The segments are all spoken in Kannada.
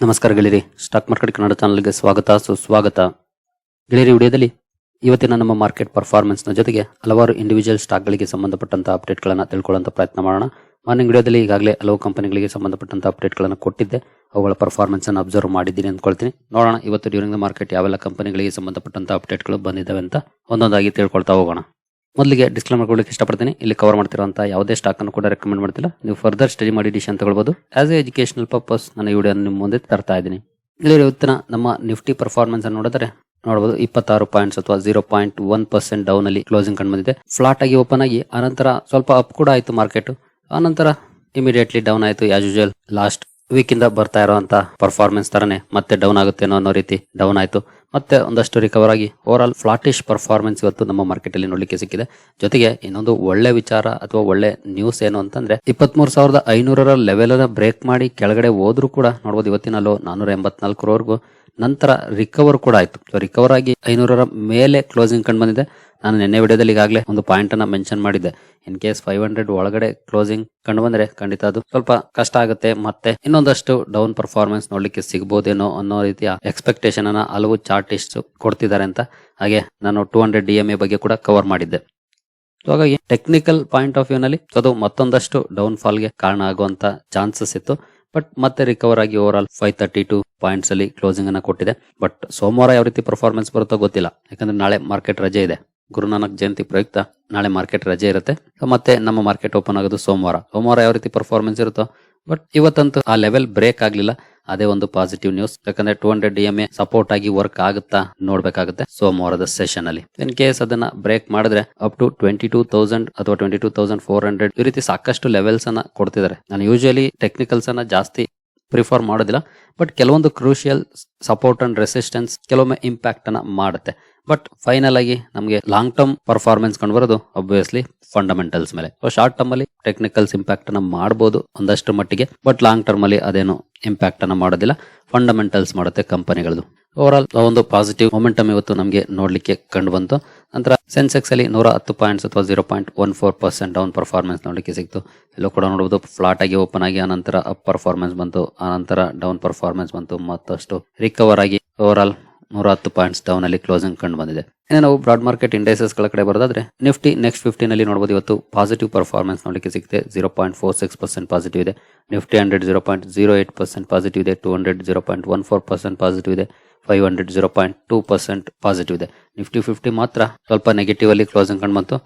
ನಮಸ್ಕಾರ ಗೆಳೆಯರಿ ಸ್ಟಾಕ್ ಮಾರ್ಕೆಟ್ ಕನ್ನಡ ಚಾನಲ್ಗೆ ಸ್ವಾಗತ, ಸುಸ್ವಾಗತ. ಗೆಳೆಯರಿ, ವಿಡಿಯೋದಲ್ಲಿ ಇವತ್ತಿನ ನಮ್ಮ ಮಾರ್ಕೆಟ್ ಪರ್ಫಾರ್ಮೆನ್ಸ್ನ ಜೊತೆಗೆ ಹಲವಾರು ಇಂಡಿವಿಜುವಲ್ ಸ್ಟಾಕ್ಗಳಿಗೆ ಸಂಬಂಧಪಟ್ಟಂತ ಅಪ್ಡೇಟ್ಗಳನ್ನು ತಿಳ್ಕೊಳ್ಳುವಂತ ಪ್ರಯತ್ನ ಮಾಡೋಣ. ಮಾರ್ನಿಂಗ್ ವಿಡಿಯೋದಲ್ಲಿ ಈಗಾಗಲೇ ಹಲವು ಕಂಪನಿಗಳಿಗೆ ಸಂಬಂಧಪಟ್ಟಂತ ಅಪ್ಡೇಟ್ಗಳನ್ನು ಕೊಟ್ಟಿದ್ದೆ. ಅವುಗಳ ಪರ್ಫಾರ್ಮೆನ್ಸ್ ಅನ್ನು ಅಬ್ಸರ್ವ್ ಮಾಡಿದ್ದೀನಿ ಅಂದ್ಕೊಳ್ತೀನಿ. ನೋಡೋಣ, ಇವತ್ತು ಡ್ಯೂರಿಂಗ್ ದ ಮಾರ್ಕೆಟ್ ಯಾವೆಲ್ಲ ಕಂಪನಿಗಳಿಗೆ ಸಂಬಂಧಪಟ್ಟಂತ ಅಪ್ಡೇಟ್ಗಳು ಬಂದಿದ್ದಾವೆ ಅಂತ ಒಂದೊಂದಾಗಿ ತಿಳ್ಕೊಳ್ತಾ ಹೋಗೋಣ. ಮೊದಲಿಗೆ ಡಿಸ್ಕ್ಲೇಮರ್ ಮಾಡ್ಕೊಳ್ಳಿಕ್ಕೆ ಇಷ್ಟಪಡ್ತೀನಿ. ಇಲ್ಲಿ ಕವರ್ ಮಾಡ್ತಿರುವಂತಹ ಯಾವುದೇ ಸ್ಟಾಕ್ ಅನ್ನು ಕೂಡ ರೆಕಮೆಂಡ್ ಮಾಡ್ತಿಲ್ಲ. ನೀವು ಫರ್ದರ್ ಸ್ಟಡಿ ಮಾಡಿ ಡಿಸಿಷನ್ ತಗೊಳ್ಬಹುದು ಆಸ್ ಎ ಎಜುಕೇಶನಲ್ ಪರ್ಪಸ್ ಈ ವಿಡಿಯೋ ನಿಮ್ಮ ಮುಂದೆ ತರ್ತಾ ಇದ್ದೀನಿ. ಇಲ್ಲಿ ಇವತ್ತಿನ ನಮ್ಮ ನಿಫ್ಟಿ ಪರ್ಫಾರ್ಮೆನ್ಸ್ ಅನ್ನು ನೋಡಿದ್ರೆ ನೋಡಬಹುದು ಇಪ್ಪತ್ತಾರು ಪಾಯಿಂಟ್ಸ್ ಅಥವಾ zero point one percent down ಅಲ್ಲಿ ಕ್ಲೋಸಿಂಗ್ ಕಂಡು ಬಂದಿದೆ. ಫ್ಲಾಟ್ ಆಗಿ ಓಪನ್ ಆಗಿ, ಆನಂತರ ಸ್ವಲ್ಪ ಅಪ್ ಕೂಡ ಆಯಿತು ಮಾರ್ಕೆಟ್ ಆನಂತರ ಇಮಿಡಿಯೇಟ್ಲಿ ಡೌನ್ ಆಯಿತು ಆಸ್ ಯೂಶುವಲ್ ಲಾಸ್ಟ್ ವೀಕ್ ಇಂದ ಬರ್ತಾ ಇರುವಂತಹ ಪರ್ಫಾರ್ಮೆನ್ಸ್ ತರನೇ ಮತ್ತೆ ಡೌನ್ ಆಗುತ್ತೆ ಅನ್ನೋ ರೀತಿ ಡೌನ್ ಆಯ್ತು. ಮತ್ತೆ ಒಂದಷ್ಟು ರಿಕವರ್ ಆಗಿ ಓವರ್ ಆಲ್ ಫ್ಲಾಟಿಶ್ ಪರ್ಫಾರ್ಮೆನ್ಸ್ ಇವತ್ತು ನಮ್ಮ ಮಾರ್ಕೆಟ್ ಅಲ್ಲಿ ನೋಡ್ಲಿಕ್ಕೆ ಸಿಕ್ಕಿದೆ. ಜೊತೆಗೆ ಇನ್ನೊಂದು ಒಳ್ಳೆ ವಿಚಾರ ಅಥವಾ ಒಳ್ಳೆ ನ್ಯೂಸ್ ಏನು ಅಂತಂದ್ರೆ ಇಪ್ಪತ್ಮೂರು ಸಾವಿರದ ಐನೂರರ ಲೆವೆಲ್ ಬ್ರೇಕ್ ಮಾಡಿ ಕೆಳಗಡೆ ಹೋದ್ರೂ ಕೂಡ ನೋಡಬಹುದು ಇವತ್ತಿನ ಲೋ ನಾನೂರ ಎಂಬತ್ನಾಲ್ಕರವರೆಗೂ ನಂತರ ರಿಕವರ್ ಕೂಡ ಆಯ್ತು. ರಿಕವರ್ ಆಗಿ ಐನೂರರ ಮೇಲೆ ಕ್ಲೋಸಿಂಗ್ ಕಂಡು ಬಂದಿದೆ. ನಾನು ನಿನ್ನೆ ವಿಡಿಯೋದಲ್ಲಿ ಈಗಾಗಲೇ ಒಂದು ಪಾಯಿಂಟ್ ಅನ್ನ ಮೆನ್ಷನ್ ಮಾಡಿದ್ದೆ. ಇನ್ ಕೇಸ್ ಫೈವ್ ಹಂಡ್ರೆಡ್ ಒಳಗಡೆ ಕ್ಲೋಸಿಂಗ್ ಕಂಡು ಬಂದ್ರೆ ಖಂಡಿತ ಅದು ಸ್ವಲ್ಪ ಕಷ್ಟ ಆಗುತ್ತೆ. ಮತ್ತೆ ಇನ್ನೊಂದಷ್ಟು ಡೌನ್ ಪರ್ಫಾರ್ಮೆನ್ಸ್ ನೋಡ್ಲಿಕ್ಕೆ ಸಿಗಬಹುದೇನೋ ಅನ್ನೋ ರೀತಿಯ ಎಕ್ಸ್ಪೆಕ್ಟೇಷನ್ ಅನ್ನ ಹಲವು ಚಾರ್ಟಿಸ್ಟ್ ಕೊಡ್ತಿದ್ದಾರೆ ಅಂತ. ಹಾಗೆ ನಾನು two hundred D M A ಬಗ್ಗೆ ಕೂಡ ಕವರ್ ಮಾಡಿದ್ದೆ. ಸೊ ಹಾಗಾಗಿ ಟೆಕ್ನಿಕಲ್ ಪಾಯಿಂಟ್ ಆಫ್ ವ್ಯೂ ನಲ್ಲಿ ಅದು ಮತ್ತೊಂದಷ್ಟು ಡೌನ್ ಫಾಲ್ಗೆ ಕಾರಣ ಆಗುವಂತ ಚಾನ್ಸಸ್ ಇತ್ತು. ಬಟ್ ಮತ್ತೆ ರಿಕವರ್ ಆಗಿ over all five thirty two points ಅಲ್ಲಿ ಕ್ಲೋಸಿಂಗ್ ಅನ್ನ ಕೊಟ್ಟಿದೆ. ಬಟ್ ಸೋಮವಾರ ಯಾವ ರೀತಿ ಪರ್ಫಾರ್ಮೆನ್ಸ್ ಬರುತ್ತೋ ಗೊತ್ತಿಲ್ಲ. ಯಾಕಂದ್ರೆ ನಾಳೆ ಮಾರ್ಕೆಟ್ ರಜೆ ಇದೆ. ಗುರುನಾನಕ್ ಜಯಂತಿ ಪ್ರಯುಕ್ತ ನಾಳೆ ಮಾರ್ಕೆಟ್ ರಜೆ ಇರುತ್ತೆ. ಮತ್ತೆ ನಮ್ಮ ಮಾರ್ಕೆಟ್ ಓಪನ್ ಆಗೋದು ಸೋಮವಾರ. ಸೋಮವಾರ ಯಾವ ರೀತಿ ಪರ್ಫಾರ್ಮೆನ್ಸ್ ಇರುತ್ತೋ ಬಟ್ ಇವತ್ತಂತೂ ಆ ಲೆವೆಲ್ ಬ್ರೇಕ್ ಆಗ್ಲಿಲ್ಲ. ಅದೇ ಒಂದು ಪಾಸಿಟಿವ್ ನ್ಯೂಸ್ ಯಾಕಂದ್ರೆ ಟೂ ಹಂಡ್ರೆಡ್ ಡಿ ಸಪೋರ್ಟ್ ಆಗಿ ವರ್ಕ್ ಆಗುತ್ತಾ ನೋಡ್ಬೇಕಾಗುತ್ತೆ. ಸೋಮವಾರದ ಸೆಷನ್ ಅಲ್ಲಿ. ಇನ್ ಕೇಸ್ ಅದನ್ನ ಬ್ರೇಕ್ ಮಾಡಿದ್ರೆ up to twenty two thousand ಅಥವಾ twenty two thousand four hundred ಈ ರೀತಿ ಸಾಕಷ್ಟು ಲೆವೆಲ್ಸ್ ಅನ್ನ ಕೊಡ್ತಿದ್ದಾರೆ ನಾನು ಯೂಶಲಿ ಟೆಕ್ನಿಕಲ್ಸ್ ಅನ್ನ ಜಾಸ್ತಿ ಪ್ರಿಫರ್ ಮಾಡೋದಿಲ್ಲ. ಬಟ್ ಕೆಲವೊಂದು ಕ್ರೂಷಿಯಲ್ ಸಪೋರ್ಟ್ ಅಂಡ್ ರೆಸಿಸ್ಟೆನ್ಸ್ ಕೆಲವೊಮ್ಮೆ ಇಂಪ್ಯಾಕ್ಟ್ ಅನ್ನ ಮಾಡುತ್ತೆ. ಬಟ್ ಫೈನಲ್ ಆಗಿ ನಮಗೆ ಲಾಂಗ್ ಟರ್ಮ್ ಪರ್ಫಾರ್ಮೆನ್ಸ್ ಕಂಡು ಬರೋದು ಅಬ್ವಿಯಸ್ಲಿ ಫಂಡಮೆಂಟಲ್ಸ್ ಮೇಲೆ. ಶಾರ್ಟ್ ಟರ್ಮ್ ಅಲ್ಲಿ ಟೆಕ್ನಿಕಲ್ಸ್ ಇಂಪ್ಯಾಕ್ಟ್ ಅನ್ನ ಮಾಡಬಹುದು ಒಂದಷ್ಟು ಮಟ್ಟಿಗೆ ಬಟ್ ಲಾಂಗ್ ಟರ್ಮ್ ಅಲ್ಲಿ ಅದೇನು ಇಂಪ್ಯಾಕ್ಟ್ ಅನ್ನ ಮಾಡೋದಿಲ್ಲ. ಫಂಡಮೆಂಟಲ್ಸ್ ಮಾಡುತ್ತೆ ಕಂಪನಿಗಳದು ಓವರ್ ಆಲ್ ಒಂದು ಪಾಸಿಟಿವ್ ಮೊಮೆಂಟಮ್ ಇವತ್ತು ನಮಗೆ ನೋಡ್ಲಿಕ್ಕೆ ಕಂಡು ಬಂತು. ನಂತರ ಸೆನ್ಸೆಕ್ಸ್ ಅಲ್ಲಿ ನೂರ ಹತ್ತು ಪಾಯಿಂಟ್ಸ್ ಅಥವಾ zero point one four percent down performance ನೋಡಲಿಕ್ಕೆ ಸಿಕ್ತು. ಎಲ್ಲೂ ಕೂಡ ನೋಡಬಹುದು ಫ್ಲಾಟ್ ಆಗಿ ಓಪನ್ ಆಗಿ ಆನಂತರ ಅಪ್ ಪರ್ಫಾರ್ಮೆನ್ಸ್ ಬಂತು ಆನಂತರ ಡೌನ್ ಪರ್ಫಾರ್ಮೆನ್ಸ್ ಬಂತು, ಮತ್ತಷ್ಟು ರಿಕವರ್ ಆಗಿ ಓವರ್ ಆಲ್ ನೂರ ಹತ್ತು ಪಾಯಿಂಟ್ಸ್ ಡೌನ್ ಅಲ್ಲಿ ಕ್ಲೋಸಿಂಗ್ ಕಂಡು ಬಂದಿದೆ. ಇನ್ನು ನಾವು ಬ್ರಾಡ್ ಮಾರ್ಕೆಟ್ ಇಂಡೆಕ್ಸಸ್ಗಳ ಕಡೆ ಬರೋದಾದ್ರೆ ನಿಫ್ಟಿ ನೆಕ್ಸ್ಟ್ ಫಿಫ್ಟಿನಲ್ಲಿ ನೋಡಬಹುದು ಇವತ್ತು ಪಾಸಿಟಿವ್ ಪರ್ಫಾರ್ಮೆನ್ಸ್ ನೋಡಲಿಕ್ಕೆ ಸಿಗುತ್ತೆ zero point four six percent positive ಇದೆ. Nifty hundred zero point zero eight percent positive ಇದೆ. Two hundred zero point one four percent positive ಇದೆ. Five hundred zero point two percent positive ಇದೆ. ನಿಫ್ಟಿ ಫಿಫ್ಟಿ ಮಾತ್ರ ಸ್ವಲ್ಪ ನೆಗೆಟಿವ್ ಅಲ್ಲಿ ಕ್ಲೋಸಿಂಗ್ ಕಂಡು ಬಂತು.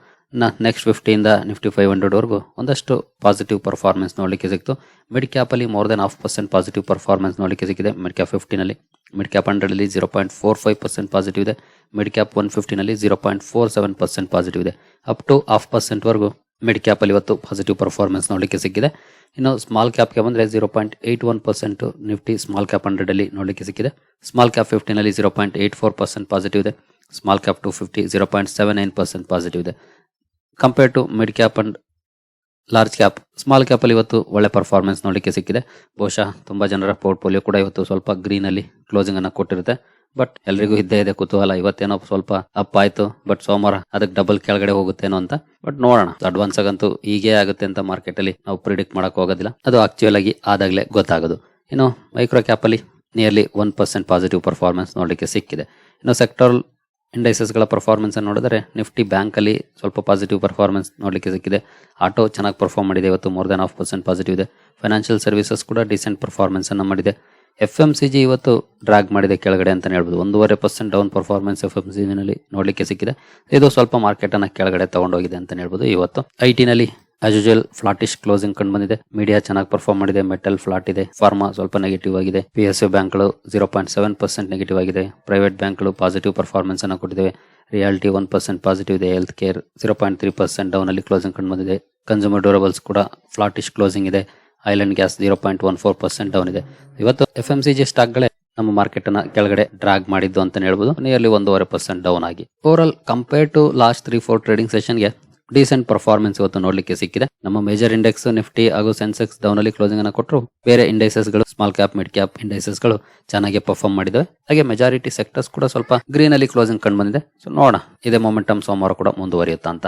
ನೆಕ್ಸ್ಟ್ ಫಿಫ್ಟಿಯಿಂದ ನಿಫ್ಟಿ ಫೈವ್ ಹಂಡ್ರೆಡ್ ವರೆಗೂ ಒಂದಷ್ಟು ಪಾಸಿಟಿವ್ ಪರ್ಫಾರ್ಮೆನ್ಸ್ ನೋಡಲಿಕ್ಕೆ ಸಿಕ್ತು. Mid ಕ್ಯಾಪಲ್ಲಿ more than half percent positive performance ನೋಡಲಿಕ್ಕೆ ಸಿಕ್ಕಿದೆ. ಮಿಡ್ ಕ್ಯಾಪ್ ಫಿಫ್ಟಿನಲ್ಲಿ mid cap ಹಂಡ್ರೆಡಲ್ಲಿ zero point four five percent positive ಇದೆ. Mid cap one ಫಿಫ್ಟಿನಲ್ಲಿ zero point four seven percent positive ಇದೆ. ಅಪ್ ಟು ಹಾಫ್ ಪರ್ಸೆಂಟ್ ವರೆಗೂ ಮಿಡ್ ಕ್ಯಾಪ್ ಅಲ್ಲಿ ಇವತ್ತು ಪಾಸಿಟಿವ್ ಪರ್ಫಾರ್ಮೆನ್ಸ್ ನೋಡಲಿಕ್ಕೆ ಸಿಕ್ಕಿದೆ. ಇನ್ನು ಸ್ಮಾಲ್ ಕ್ಯಾಪ್ಗೆ ಬಂದರೆ zero point eight one percent Nifty small cap ಹಂಡ್ರೆಡಲ್ಲಿ ನೋಡಲಿಕ್ಕೆ ಸಿಕ್ಕಿದೆ. Small cap ಫಿಫ್ಟಿನಲ್ಲಿ zero point eight four percent positive ಇದೆ. Small cap two fifty zero point seven nine percent positive ಇದೆ. Compare to mid cap and large cap small ಕ್ಯಾಪಲ್ಲಿ ಇವತ್ತು ಒಳ್ಳೆ ಪರ್ಫಾರ್ಮೆನ್ಸ್ ನೋಡಲಿಕ್ಕೆ ಸಿಕ್ಕಿದೆ. ಬಹುಶಃ ತುಂಬ ಜನರ ಪೋರ್ಟ್ಫೋಲಿಯೋ ಕೂಡ ಇವತ್ತು ಸ್ವಲ್ಪ ಗ್ರೀನಲ್ಲಿ ಕ್ಲೋಸಿಂಗ್ ಅನ್ನು ಕೊಟ್ಟಿರುತ್ತೆ. ಬಟ್ ಎಲ್ರಿಗೂ ಇದ್ದೇ ಇದೆ ಕುತೂಹಲ. ಇವತ್ತೇನೋ ಸ್ವಲ್ಪ ಅಪ್ ಆಯಿತು ಬಟ್ ಸೋಮವಾರ ಅದಕ್ಕೆ ಡಬಲ್ ಕೆಳಗಡೆ ಹೋಗುತ್ತೇನೋ ಅಂತ. ಬಟ್ ನೋಡೋಣ. ಅಡ್ವಾನ್ಸ್ ಆಗಂತೂ ಹೀಗೆ ಆಗುತ್ತೆ ಅಂತ ಮಾರ್ಕೆಟ್ ಅಲ್ಲಿ ನಾವು ಪ್ರಿಡಿಕ್ಟ್ ಮಾಡಕ್ ಹೋಗೋದಿಲ್ಲ. ಅದು ಆಕ್ಚುಯಲ್ ಆಗಿ ಆದಾಗಲೇ ಗೊತ್ತಾಗೋದು. ಇನ್ನು ಮೈಕ್ರೋ ಕ್ಯಾಪ್ ಅಲ್ಲಿ nearly one percent positive performance ನೋಡಲಿಕ್ಕೆ ಸಿಕ್ಕಿದೆ. ಇನ್ನು ಸೆಕ್ಟರಲ್ ಇಂಡೈಸಸ್ಗಳ ಪರ್ಫಾರ್ಮೆನ್ಸ್ ನೋಡಿದ್ರೆ ನಿಫ್ಟಿ ಬ್ಯಾಂಕಲ್ಲಿ ಸ್ವಲ್ಪ ಪಾಸಿಟಿವ್ ಪರ್ಫಾರ್ಮೆನ್ಸ್ ನೋಡಲಿಕ್ಕೆ ಸಿಕ್ಕಿದೆ. ಆಟೋ ಚೆನ್ನಾಗಿ ಪರ್ಫಾರ್ಮ್ ಮಾಡಿದೆ, ಇವತ್ತು more than half percent positive ಇದೆ. ಫೈನಾನ್ಷಿಯಲ್ ಸರ್ವಿಸಸ್ ಕೂಡ ಡಿಸೆಂಟ್ ಪರ್ಫಾರ್ಮೆನ್ಸ್ ಅನ್ನು ಮಾಡಿದೆ. ಎಫ್ ಎಂ ಸಿ ಜಿ ಇವತ್ತು ಡ್ರಾಗ್ ಮಾಡಿದೆ ಕೆಳಗಡೆ ಅಂತ ಹೇಳ್ಬೋದು. ಒಂದೂವರೆ percent down performance F M C ನಲ್ಲಿ ನೋಡಲಿಕ್ಕೆ ಸಿಕ್ಕಿದೆ. ಇದು ಸ್ವಲ್ಪ ಮಾರ್ಕೆಟ್ ಅನ್ನ ಕೆಳಗಡೆ ತಗೊಂಡೋಗಿದೆ ಅಂತಲೇ ಹೇಳ್ಬೋದು ಇವತ್ತು. ಐ ಟಿ ನಲ್ಲಿ ಆಸ್ ಫ್ಲಾಟಿಶ್ ಕ್ಲೋಸಿಂಗ್ ಕಂಡು ಬಂದಿದೆ. ಮೀಡಿಯಾ ಚೆನ್ನಾಗಿ ಪರ್ಫಾರ್ಮ್ ಮಾಡಿದೆ. ಮೆಟಲ್ ಫ್ಲಾಟ್ ಇದೆ. ಫಾರ್ಮಾ ಸ್ವಲ್ಪ ನೆಗೆಟಿವ್ ಆಗಿದೆ. ಪಿ ಎಸ್ ಯು ಬ್ಯಾಂಕ್ಗಳು zero point seven percent negative ಆಗಿದೆ. ಪ್ರೈವೇಟ್ ಬ್ಯಾಂಕ್ಗಳು ಪಾಸಿಟಿವ್ ಪರ್ಫಾರ್ಮೆನ್ಸ್ ಅನ್ನು ಕೊಟ್ಟಿದೆ ರಿಯಾಲಿಟಿ ಒನ್ ಪರ್ಸೆಂಟ್ ಪಾಸಿಟಿವ್ ಇದೆ. Health care zero point three percent down ಅಲ್ಲಿ ಕ್ಲೋಸಿಂಗ್ ಕಂಡು ಬಂದಿದೆ. ಕನ್ಸ್ಯೂಮರ್ ಡ್ಯೂರಬಲ್ಸ್ ಕೂಡ ಫ್ಲಾಟಿಶ್ ಕ್ಲೋಸಿಂಗ್ ಇದೆ. Oil and gas zero point one four percent down ಇದೆ. ಇವತ್ತು ಎಫ್ ಎಂ ಸಿ ಜಿ ಸ್ಟಾಕ್ಗಳೇ ನಮ್ಮ ಮಾರ್ಕೆಟ್ ಅನ್ನ ಕೆಳಗಡೆ ಡ್ರಾಗ್ ಮಾಡಿದ್ದು ಅಂತ ಹೇಳ್ಬೋದು. ನಿಯರ್ಲಿ ಒಂದೂವರೆ ಪರ್ಸೆಂಟ್ ಡೌನ್ ಆಗಿ. Over all compare to last three four trading ಸೆಷನ್ಗೆ decent performance ಇವತ್ತು ನೋಡ್ಲಿಕ್ಕೆ ಸಿಕ್ಕಿದೆ. ನಮ್ಮ ಮೇಜರ್ ಇಂಡೆಕ್ಸ್ ನಿಫ್ಟಿ ಹಾಗೂ ಸೆನ್ಸೆಕ್ಸ್ ಡೌನ್ ಅಲ್ಲಿ ಕ್ಲೋಸಿಂಗ್ ಅನ್ನು ಕೊಟ್ಟರು ಬೇರೆ ಇಂಡೈಸಸ್ಗಳು ಸ್ಮಾಲ್ ಕ್ಯಾಪ್ ಮಿಡ್ ಕ್ಯಾಪ್ ಇಂಡೆಕ್ಸಸ್ಗಳು ಚೆನ್ನಾಗಿ ಪರ್ಫಾರ್ಮ್ ಮಾಡಿದವೆ. ಹಾಗೆ ಮೆಜಾರಿಟಿ ಸೆಕ್ಟರ್ಸ್ ಕೂಡ ಸ್ವಲ್ಪ ಗ್ರೀನ್ ಅಲ್ಲಿ ಕ್ಲೋಸಿಂಗ್ ಕಂಡು ಬಂದಿದೆ. ಸೊ ನೋಡೋಣ. ಇದೇ ಮೊಮೆಂಟಮ್ ಸೋಮವಾರ ಕೂಡ ಮುಂದುವರಿಯುತ್ತಾ ಅಂತ.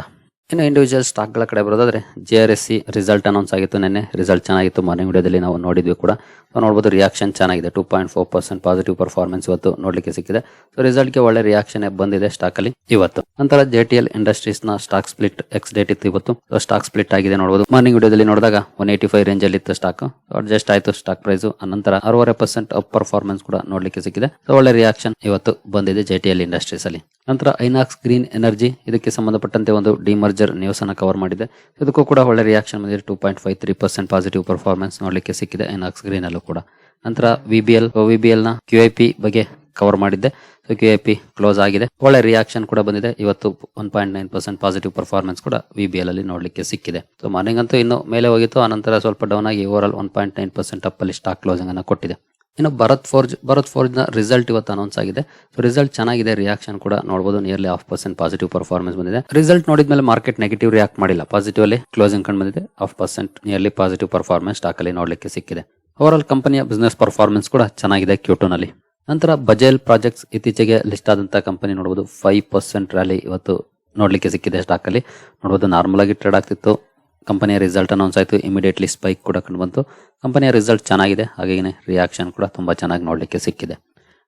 ಇನ್ನು ಇಂಡಿವಿಜುವಲ್ ಸ್ಟಾಕ್ಗಳ ಕಡೆ ಬರೋದಾದ್ರೆ J R S C result announce ಆಗಿತ್ತು ನಿನ್ನೆ. ರಿಸಲ್ಟ್ ಚೆನ್ನಾಗಿತ್ತು. ಮಾರ್ನಿಂಗ್ ವಿಡಿಯೋದಲ್ಲಿ ನಾವು ನೋಡಿದ್ವಿ ಕೂಡ. ಸೊ ನೋಡ್ಬೋದು ರಿಯಾಕ್ಷನ್ ಚೆನ್ನಾಗಿದೆ. Two point four percent positive performance ಇವತ್ತು ನೋಡ್ಲಿಕ್ಕೆ ಸಿಕ್ಕಿದೆ. ಸೊ ರಿಸಲ್ಟ್ಗೆ ಒಳ್ಳೆ ರಿಯಾಕ್ಷನ್ ಬಂದಿದೆ ಸ್ಟಾಕ್ ಅಲ್ಲಿ ಇವತ್ತು. ನಂತರ ಜೆ ಟಿ ಎಲ್ ಇಂಡಸ್ಟ್ರೀಸ್ನ ಸ್ಟಾಕ್ ಸ್ಪ್ಲಿಟ್ ಎಕ್ಸ್ ಡೇಟ್ ಇತ್ತು ಇವತ್ತು. ಸ್ಟಾಕ್ ಸ್ಪ್ಲಿಟ್ ಆಗಿದೆ ನೋಡಬಹುದು ಮಾರ್ನಿಂಗ್ ವಿಡಿಯೋದಲ್ಲಿ ನೋಡಿದಾಗ ಒನ್ ಏಟಿ ಫೈವ್ ರೇಂಜ್ ಅಲ್ಲಿ ಇತ್ತು ಸ್ಟಾಕ್ ಅಡ್ಜಸ್ಟ್ ಆಯಿತು ಸ್ಟಾಕ್ ಪ್ರೈಸ್ ನಂತರ ಅರವರೆ ಪರ್ಸೆಂಟ್ ಅಪ್ ಪರ್ಫಾರ್ಮೆನ್ಸ್ ಕೂಡ ನೋಡ್ಲಿಕ್ಕೆ ಸಿಕ್ಕಿದೆ. ಸೊ ಒಳ್ಳೆ ರಿಯಾಕ್ಷನ್ ಇವತ್ತು ಬಂದಿದೆ ಜೆ ಟಿ ಎಲ್ ಇಂಡಸ್ಟ್ರೀಸ್ ಅಲ್ಲಿ. ನಂತರ ಐನಾಕ್ಸ್ ಗ್ರೀನ್ ಎನರ್ಜಿ ಇದಕ್ಕೆ ಸಂಬಂಧಪಟ್ಟಂತೆ ಒಂದು ಡಿಮರ್ಜರ್ ನ್ಯೂಸ್ ಅನ್ನು ಕವರ್ ಮಾಡಿದೆ. ಇದಕ್ಕೂ ಕೂಡ ಒಳ್ಳೆ ರಿಯಾಕ್ಷನ್ ಬಂದಿದೆ. Two point five three percent positive performance ನೋಡಲಿಕ್ಕೆ ಸಿಕ್ಕಿದೆ. ಐನಾಕ್ಸ್ ಗ್ರೀನ್ ಅಲ್ಲೂ ಕೂಡ. ನಂತರ V B L V B ಎಲ್ನ Q I P ಬಗ್ಗೆ ಕವರ್ ಮಾಡಿದ್ದೆ. So Q I P close ಆಗಿದೆ. ಒಳ್ಳೆ ರಿಯಾಕ್ಷನ್ ಕೂಡ ಬಂದಿದೆ. ಇವತ್ತು one point nine percent positive performance ಕೂಡ ವಿ ಬಿ ಎಲ್ ಅಲ್ಲಿ ನೋಡಲಿಕ್ಕೆ ಸಿಕ್ಕಿದೆ. ಸೊ ಮಾರ್ನಿಂಗ್ ಅಂತೂ ಇನ್ನು ಮೇಲೆ ಹೋಗಿತ್ತು. ಆನಂತರ ಸ್ವಲ್ಪ ಡೌನ್ ಆಗಿ over all one point nine percent up ಅಲ್ಲಿ ಸ್ಟಾಕ್ ಕ್ಲೋಸಿಂಗ್ ಅನ್ನು ಕೊಟ್ಟಿದೆ. ಇನ್ನು ಭರತ್ ಫೋರ್ಜ್ ಭರತ್ ಫೋರ್ಜ್ನ ರಿಸಲ್ಟ್ ಇವತ್ತು ಅನೌನ್ಸ್ ಆಗಿದೆ. ಸೊ ರಿಸಲ್ಟ್ ಚೆನ್ನಾಗಿದೆ ರಿಯಾಕ್ಷನ್ ಕೂಡ ನೋಡಬಹುದು nearly half percent positive performance ಬಂದಿದೆ. ರಿಸಲ್ಟ್ ನೋಡಿದ್ಮೇಲೆ ಮಾರ್ಕೆಟ್ ನೆಗೆಟಿವ್ ರಿಯಾಕ್ಟ್ ಮಾಡಿಲ್ಲ. ಪಾಸಿಟಿವ್ ಅಲ್ಲಿ ಕ್ಲೋಸಿಂಗ್ ಕಂಡು ಬಂದಿದೆ. Half percent nearly positive performance stock ಅಲ್ಲಿ ನೋಡ್ಲಿಕ್ಕೆ ಸಿಕ್ಕಿದೆ. ಓವರ್ ಆಲ್ ಕಂಪನಿಯ ಬಿಸ್ನೆಸ್ ಪರ್ಫಾರ್ಮೆನ್ಸ್ ಕೂಡ ಚೆನ್ನಾಗಿದೆ ಕ್ಯೂಟೋನಲ್ಲಿ ನಂತರ ಬಜೇಲ್ ಪ್ರಾಜೆಕ್ಟ್ಸ್ ಇತ್ತೀಚೆಗೆ ಲಿಸ್ಟ್ ಆದಂತಹ ಕಂಪನಿ ನೋಡಬಹುದು ಫೈವ್ ಪರ್ಸೆಂಟ್ ರ್ಯಾಲಿ ಇವತ್ತು ನೋಡಲಿಕ್ಕೆ ಸಿಕ್ಕಿದೆ ಸ್ಟಾಕ್ ಅಲ್ಲಿ. ನೋಡಬಹುದು ನಾರ್ಮಲ್ ಆಗಿ ಟ್ರೇಡ್ ಆಗ್ತಿತ್ತು. ಕಂಪನಿಯ ರಿಸಲ್ಟ್ ಅನೌನ್ಸ್ ಆಯಿತು. ಇಮಿಡಿಯೇಟ್ಲಿ ಸ್ಪೈಕ್ ಕೂಡ ಕಂಡು ಬಂತು. ಕಂಪನಿಯ ರಿಸಲ್ಟ್ ಚೆನ್ನಾಗಿದೆ. ಹಾಗೆಯೇ ರಿಯಾಕ್ಷನ್ ಕೂಡ ತುಂಬ ಚೆನ್ನಾಗಿ ನೋಡಲಿಕ್ಕೆ ಸಿಕ್ಕಿದೆ.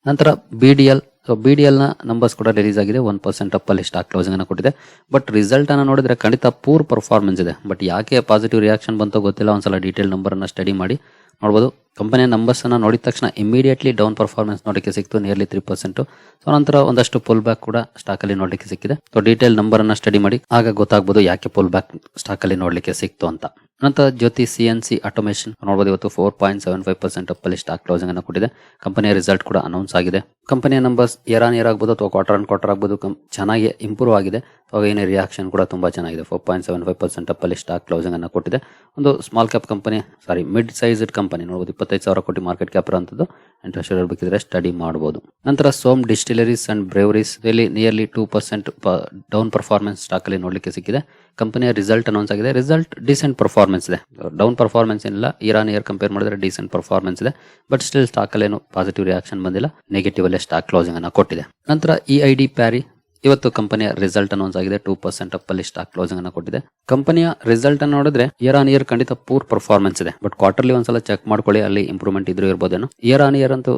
ನಂತರ B D L so B D ಎಲ್ನ numbers ಕೂಡ ರಿಲೀಸ್ ಆಗಿದೆ. ಒನ್ ಪರ್ಸೆಂಟ್ ಅಪ್ಪಲ್ಲಿ ಸ್ಟಾಕ್ ಕ್ಲೋಸಿಂಗ್ ಅನ್ನು ಕೊಟ್ಟಿದೆ. ಬಟ್ ರಿಸಲ್ಟನ್ನು ನೋಡಿದರೆ ಖಂಡಿತ ಪೂರ್ ಪರ್ಫಾರ್ಮೆನ್ಸ್ ಇದೆ. ಬಟ್ ಯಾಕೆ ಪಾಸಿಟಿವ್ ರಿಯಾಕ್ಷನ್ ಬಂತೋ ಗೊತ್ತಿಲ್ಲ. ಒಂದ್ಸಲ ಡೀಟೇಲ್ ನಂಬರನ್ನು ಸ್ಟಡಿ ಮಾಡಿ ನೋಡ್ಬೋದು. ಕಂಪನಿಯ ನಂಬರ್ಸ್ ಅನ್ನ ನೋಡಿದ ತಕ್ಷಣ ಇಮಿಡಿಯೇಟ್ಲಿ ಡೌನ್ ಪರ್ಫಾರ್ಮೆನ್ಸ್ ನೋಡೋಕ್ಕೆ ಸಿಕ್ತು ನಿಯರ್ಲಿ ತ್ರೀ ಪರ್ಸೆಂಟು ಸೊ ನಂತರ ಒಂದಷ್ಟು ಪುಲ್ ಬ್ಯಾಕ್ ಕೂಡ ಸ್ಟಾಕ್ ಅಲ್ಲಿ ನೋಡ್ಲಿಕ್ಕೆ ಸಿಕ್ಕಿದೆ. ಸೊ ಡೀಟೇಲ್ ನಂಬರ್ ಅನ್ನ ಸ್ಟಡಿ ಮಾಡಿ, ಆಗ ಗೊತ್ತಾಗಬಹುದು ಯಾಕೆ ಪುಲ್ ಬ್ಯಾಕ್ ಸ್ಟಾಕ್ ಅಲ್ಲಿ ನೋಡ್ಲಿಕ್ಕೆ ಸಿಕ್ತು ಅಂತ. ನಂತರ Jyoti C N C automation ನೋಡಬಹುದು ಇವತ್ತು four point seven five percent ಅಪ್ಪಲ್ಲಿ stock closing ಅನ್ನು ಕೊಟ್ಟಿದೆ. ಕಂಪನಿಯ ರಿಸಲ್ಟ್ ಕೂಡ ಅನೌನ್ಸ್ ಆಗಿದೆ. ಕಂಪನಿಯ ನಂಬರ್ಸ್ ಇಯರ್ ಆನ್ ಇಯರ್ ಆಗ್ಬೋದು ಅಥವಾ ಕ್ವಾರ್ಟರ್ ಆನ್ ಕ್ವಾರ್ಟರ್ ಆಗ್ಬೋದು. ಚೆನ್ನಾಗಿ ಇಂಪ್ರೂವ್ ಆಗಿದೆ. ಹಾಗೆಯೇ ರಿಯಾಕ್ಷನ್ ಕೂಡ ತುಂಬ ಚೆನ್ನಾಗಿದೆ. Four point seven five percent ಅಪ್ಪಲ್ಲಿ stock closing ಅನ್ನು ಕೊಟ್ಟಿದೆ. ಒಂದು small cap company sorry mid sized company ನೋಡ್ಬೋದು ಇಪ್ಪತ್ತೈದು ಸಾವಿರ ಕೋಟಿ ಮಾರ್ಕೆಟ್ ಕ್ಯಾಪ್ ಇರುವಂಥದ್ದು ಇಂಟ್ರೆಸ್ಟ್ ಇರಬೇಕಿದ್ರೆ ಸ್ಟಡಿ ಮಾಡ್ಬೋದು. ನಂತರ ಸೋಮ್ ಡಿಸ್ಟಿಲರೀಸ್ ಅಂಡ್ ಬ್ರೇವರೀಸ್ ಇಲ್ಲಿ nearly two percent down performance stock ಅಲ್ಲಿ ನೋಡ್ಲಿಕ್ಕೆ ಸಿಕ್ಕಿದೆ. ಕಂಪನಿಯ ರಿಸಲ್ಟ್ ಅನೌನ್ಸ್ ಆಗಿದೆ. ರಿಸಲ್ಟ್ ಡಿಸೆಂಟ್ ಪರ್ಫಾರ್ಮೆನ್ಸ್ ಇದೆ. ಡೌನ್ ಪರ್ಫಾರ್ಮೆನ್ಸ್ ಏನಿಲ್ಲ. ಇರಾನ್ ಇಯರ್ ಕಂಪೇರ್ ಮಾಡಿದ್ರೆ ಡಿಸೆಂಟ್ ಪರ್ಫಾರ್ಮೆನ್ಸ್ ಇದೆ. ಬಟ್ ಸ್ಟಿಲ್ ಸ್ಟಾಕ್ ಅಲ್ಲಿ ಏನು ಪಾಸಿಟಿವ್ ರಿಯಾಕ್ಷನ್ ಬಂದಿಲ್ಲ. ನೆಗೆಟಿವ್ ಅಲ್ಲೇ ಸ್ಟಾಕ್ ಕ್ಲೋಸಿಂಗ್ ಅನ್ನು ಕೊಟ್ಟಿದೆ. ನಂತರ ಇ ಐ ಡಿ ಪ್ಯಾರಿ ಇವತ್ತು ಕಂಪನಿಯ ರಿಸಲ್ಟ್ ಅನೌನ್ಸ್ ಆಗಿದೆ. ಟೂ ಪರ್ಸೆಂಟ್ ಅಪ್ ಅಲ್ಲಿ ಸ್ಟಾಕ್ ಕ್ಲೋಸಿಂಗ್ ಅನ್ನ ಕೊಟ್ಟಿದೆ. ಕಂಪನಿಯ ರಿಸಲ್ಟ್ ಅನ್ನು ನೋಡಿದ್ರೆ ಇಯರ್ ಆನ್ ಇಯರ್ ಖಂಡಿತ ಪೂರ್ ಪರ್ಫಾರ್ಮೆನ್ಸ್ ಇದೆ. ಬಟ್ ಕ್ವಾರ್ಟರ್ಲಿ ಒಂದ್ಸಲ ಚೆಕ್ ಮಾಡ್ಕೊಳ್ಳಿ, ಅಲ್ಲಿ ಇಂಪ್ರೂವ್ಮೆಂಟ್ ಇದ್ರೂ ಇರ್ಬೋದೇನು. ಇಯರ್ ಆನ್ ಇಯರ್ ಅಂತೂ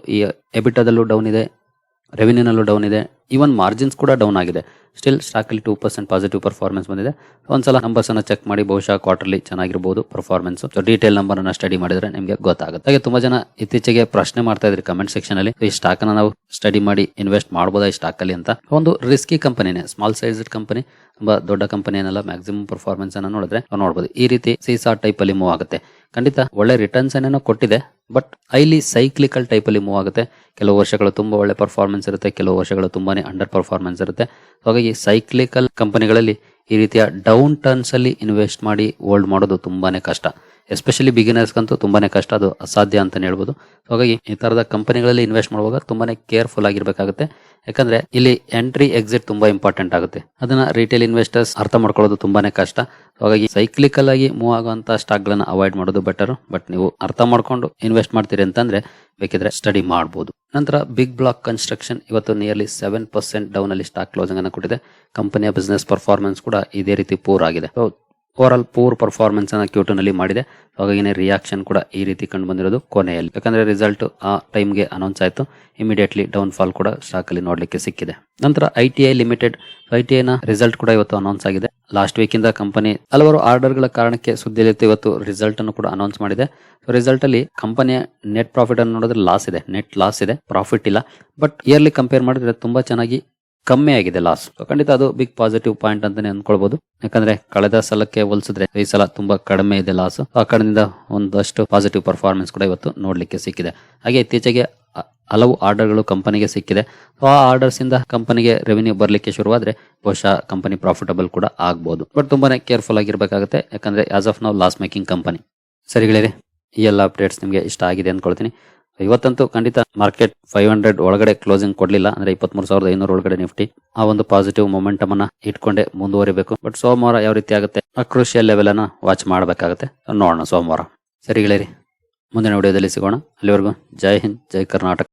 ಎಬಿಟದಲ್ಲೂ ಡೌನ್ ಇದೆ ರೆವಿನ್ಯೂನಲ್ಲೂ ಡೌನ್ ಇದೆ. ಈವನ್ ಮಾರ್ಜಿನ್ಸ್ ಕೂಡ ಡೌನ್ ಆಗಿದೆ. ಸ್ಟಿಲ್ ಸ್ಟಾಕ್ ಅಲ್ಲಿ ಟೂ ಪರ್ಸೆಂಟ್ ಪಾಸಿಟಿವ್ ಪರ್ಫಾರ್ಮೆನ್ಸ್ ಬಂದಿದೆ. ಒಂದ್ಸಲ ನಂಬರ್ಸ್ ಅನ್ನ ಚೆಕ್ ಮಾಡಿ ಬಹುಶಃ ಕ್ವಾರ್ಟರ್ಲಿ ಚೆನ್ನಾಗಿರಬಹುದು ಪರ್ಫಾರ್ಮೆನ್ಸ್ ಡೀಟೇಲ್ ನಂಬರ್ ಅನ್ನ ಸ್ಟಡಿ ಮಾಡಿದ್ರೆ ನಿಮಗೆ ಗೊತ್ತಾಗುತ್ತೆ. ಹಾಗೆ ತುಂಬಾ ಜನ ಇತ್ತೀಚೆಗೆ ಪ್ರಶ್ನೆ ಮಾಡ್ತಾ ಇದ್ರಿ ಕಮೆಂಟ್ ಸೆಕ್ಷನ್ ಅಲ್ಲಿ. ಈ ಸ್ಟಾಕ್ ಅನ್ನ ನಾವು ಸ್ಟಡಿ ಮಾಡಿ ಇನ್ವೆಸ್ಟ್ ಮಾಡಬಹುದಾ ಈ ಸ್ಟಾಕ್ ಅಲ್ಲಿ ಅಂತ. ಒಂದು ರಿಸ್ಕಿ ಕಂಪನಿನೇ ಸ್ಮಾಲ್ ಸೈಜ್ ಕಂಪನಿ ತುಂಬಾ ದೊಡ್ಡ ಕಂಪನಿ ಏನಲ್ಲ ಮ್ಯಾಕ್ಸಿಮಮ್ ಪರ್ಫಾರ್ಮೆನ್ಸ್ ಅನ್ನ ನೋಡಿದ್ರೆ ನೋಡಬಹುದು ಈ ರೀತಿ ಸೀಸಾ ಟೈಪ್ ಅಲ್ಲಿ ಮೂವ್ ಆಗುತ್ತೆ. ಖಂಡಿತ ಒಳ್ಳೆ ರಿಟರ್ನ್ಸ್ ಏನೇನೋ ಕೊಟ್ಟಿದೆ ಬಟ್ ಹೈಲಿ ಸೈಕ್ಲಿಕಲ್ ಟೈಪ್ ಅಲ್ಲಿ ಮೂವ್ ಆಗುತ್ತೆ. ಕೆಲವು ವರ್ಷಗಳು ತುಂಬಾ ಒಳ್ಳೆ ಪರ್ಫಾರ್ಮೆನ್ಸ್ ಇರುತ್ತೆ, ಕೆಲವು ವರ್ಷಗಳು ತುಂಬಾನೇ ಅಂಡರ್ ಪರ್ಫಾರ್ಮೆನ್ಸ್ ಇರುತ್ತೆ. ಹಾಗಾಗಿ ಸೈಕ್ಲಿಕಲ್ ಕಂಪನಿಗಳಲ್ಲಿ ಈ ರೀತಿಯ ಡೌನ್ ಟರ್ನ್ಸ್ ಅಲ್ಲಿ ಇನ್ವೆಸ್ಟ್ ಮಾಡಿ ಹೋಲ್ಡ್ ಮಾಡೋದು ತುಂಬಾನೇ ಕಷ್ಟ. ಎಸ್ಪೆಷಲಿ ಬಿಗಿನರ್ಸ್ಗಂತೂ ತುಂಬಾನೇ ಕಷ್ಟ. ಅದು ಅಸಾಧ್ಯ ಅಂತಲೇ ಹೇಳ್ಬೋದು. ಹಾಗಾಗಿ ಈ ತರದ ಕಂಪನಿಗಳಲ್ಲಿ ಇನ್ವೆಸ್ಟ್ ಮಾಡುವಾಗ ತುಂಬಾನೇ ಕೇರ್ಫುಲ್ ಆಗಿರ್ಬೇಕಾಗುತ್ತೆ. ಯಾಕಂದ್ರೆ ಇಲ್ಲಿ ಎಂಟ್ರಿ ಎಕ್ಸಿಟ್ ತುಂಬಾ ಇಂಪಾರ್ಟೆಂಟ್ ಆಗುತ್ತೆ. ಅದನ್ನ ರಿಟೇಲ್ ಇನ್ವೆಸ್ಟರ್ಸ್ ಅರ್ಥ ಮಾಡ್ಕೊಳ್ಳೋದು ತುಂಬಾನೇ ಕಷ್ಟ. ಹಾಗಾಗಿ ಸೈಕ್ಲಿಕಲ್ ಆಗಿ ಮೂವ್ ಆಗುವಂತ ಸ್ಟಾಕ್ ಗಳನ್ನ ಅವಾಯ್ಡ್ ಮಾಡೋದು ಬೆಟರ್ ಬಟ್ ನೀವು ಅರ್ಥ ಮಾಡ್ಕೊಂಡು ಇನ್ವೆಸ್ಟ್ ಮಾಡ್ತೀರಿ ಅಂತಂದ್ರೆ ಬೇಕಿದ್ರೆ ಸ್ಟಡಿ ಮಾಡಬಹುದು ನಂತರ ಬಿಗ್ ಬ್ಲಾಕ್ ಕನ್ಸ್ಟ್ರಕ್ಷನ್ ಇವತ್ತು ನಿಯರ್ಲಿ ಸೆವೆನ್ ಪರ್ಸೆಂಟ್ ಡೌನ್ ಅಲ್ಲಿ ಸ್ಟಾಕ್ ಕ್ಲೋಸಿಂಗ್ ಅನ್ನು ಕೊಟ್ಟಿದೆ. ಕಂಪನಿಯ ಬಿಸ್ನೆಸ್ ಪರ್ಫಾರ್ಮೆನ್ಸ್ ಕೂಡ ಇದೇ ರೀತಿ ಪೂರ್ ಆಗಿದೆ. ಓವರ್ ಆಲ್ ಪೂರ್ ಪರ್ಫಾರ್ಮೆನ್ಸ್ ಅನ್ನ Q2 ನಲ್ಲಿ ಮಾಡಿದೆ. ಹಾಗಾಗಿ ರಿಯಾಕ್ಷನ್ ಕೂಡ ಈ ರೀತಿ ಕಂಡು ಬಂದಿರೋದು ಕೊನೆಯಲ್ಲಿ. ಯಾಕಂದ್ರೆ ರಿಸಲ್ಟ್ ಆ ಟೈಮ್ಗೆ ಅನೌನ್ಸ್ ಆಯಿತು. ಇಮಿಡಿಯೇಟ್ಲಿ ಡೌನ್ ಫಾಲ್ ಕೂಡ ಸ್ಟಾಕ್ ಅಲ್ಲಿ ನೋಡ್ಲಿಕ್ಕೆ ಸಿಕ್ಕಿದೆ. ನಂತರ I T I limited I T ಐನ ರಿಸಲ್ಟ್ ಕೂಡ ಇವತ್ತು ಅನೌನ್ಸ್ ಆಗಿದೆ. ಲಾಸ್ಟ್ ವೀಕ್ ಇಂದ ಕಂಪನಿ ಹಲವಾರು ಆರ್ಡರ್ಗಳ ಕಾರಣಕ್ಕೆ ಸುದ್ದಿಯಲ್ಲಿತ್ತು. ಇವತ್ತು ರಿಸಲ್ಟ್ ಅನ್ನು ಕೂಡ ಅನೌನ್ಸ್ ಮಾಡಿದೆ. ರಿಸಲ್ಟ್ ಅಲ್ಲಿ ಕಂಪನಿಯ ನೆಟ್ ಪ್ರಾಫಿಟ್ ಅನ್ನು ನೋಡಿದ್ರೆ ಲಾಸ್ ಇದೆ. ನೆಟ್ ಲಾಸ್ ಇದೆ. ಪ್ರಾಫಿಟ್ ಇಲ್ಲ. ಬಟ್ ಇಯರ್ಲಿ ಕಂಪೇರ್ ಮಾಡಿದ್ರೆ ತುಂಬಾ ಚೆನ್ನಾಗಿ ಕಮ್ಮಿ ಆಗಿದೆ ಲಾಸ್ ಖಂಡಿತ ಅದು ಬಿಗ್ ಪಾಸಿಟಿವ್ ಪಾಯಿಂಟ್ ಅಂತಾನೆ ಅನ್ಕೊಳ್ಬಹುದು ಯಾಕಂದ್ರೆ ಕಳೆದ ಸಲಕ್ಕೆ ಹೋಲಿಸಿದ್ರೆ ಈ ಸಲ ತುಂಬಾ ಕಡಿಮೆ ಇದೆ ಲಾಸ್ ಆ ಕಡೆಯಿಂದ ಒಂದಷ್ಟು ಪಾಸಿಟಿವ್ ಪರ್ಫಾರ್ಮೆನ್ಸ್ ಕೂಡ ಇವತ್ತು ನೋಡ್ಲಿಕ್ಕೆ ಸಿಕ್ಕಿದೆ. ಹಾಗೆ ಇತ್ತೀಚೆಗೆ ಹಲವು ಆರ್ಡರ್ಗಳು ಕಂಪನಿಗೆ ಸಿಕ್ಕಿದೆ. ಆ ಆರ್ಡರ್ಸ್ ಇಂದ ಕಂಪನಿಗೆ ರೆವಿನ್ಯೂ ಬರಲಿಕ್ಕೆ ಶುರುವಾದ್ರೆ ಬಹುಶಃ ಕಂಪನಿ ಪ್ರಾಫಿಟಬಲ್ ಕೂಡ ಆಗ್ಬಹುದು ಬಟ್ ತುಂಬಾನೇ ಕೇರ್ಫುಲ್ ಆಗಿರ್ಬೇಕಾಗುತ್ತೆ. ಯಾಕಂದ್ರೆ ಆಸ್ ಆಫ್ ನಾವು ಲಾಸ್ ಮೇಕಿಂಗ್ ಕಂಪನಿ ಸರಿಗಳಿರಿ ಈ ಎಲ್ಲ ಅಪ್ಡೇಟ್ಸ್ ನಿಮಗೆ ಇಷ್ಟ ಆಗಿದೆ ಅನ್ಕೊಳ್ತೀನಿ ಇವತ್ತಂತೂ ಖಂಡಿತ ಮಾರ್ಕೆಟ್ ಫೈವ್ ಹಂಡ್ರೆಡ್ ಒಳಗಡೆ ಕ್ಲೋಸಿಂಗ್ ಕೊಡ್ಲಿಲ್ಲ. ಅಂದ್ರೆ ಇಪ್ಪತ್ಮೂರು ಸಾವಿರದ ಐನೂರು ಒಳಗಡೆ ನಿಫ್ಟಿ. ಆ ಒಂದು ಪಾಸಿಟಿವ್ ಮೊಮೆಂಟಮ್ ಅನ್ನ ಇಟ್ಕೊಂಡೆ ಮುಂದುವರಿಬೇಕು. ಬಟ್ ಸೋಮವಾರ ಯಾವ ರೀತಿ ಆಗುತ್ತೆ? ಕ್ರೂಷಿಯಲ್ ಲೆವೆಲ್ ಅನ್ನ ವಾಚ್ ಮಾಡಬೇಕಾಗುತ್ತೆ. ನೋಡೋಣ ಸೋಮವಾರ. ಸರಿ ಗೆಳೆಯರಿ, ಮುಂದಿನ ವಿಡಿಯೋದಲ್ಲಿ ಸಿಗೋಣ. ಅಲ್ಲಿವರೆಗೂ ಜೈ ಹಿಂದ್, ಜೈ ಕರ್ನಾಟಕ.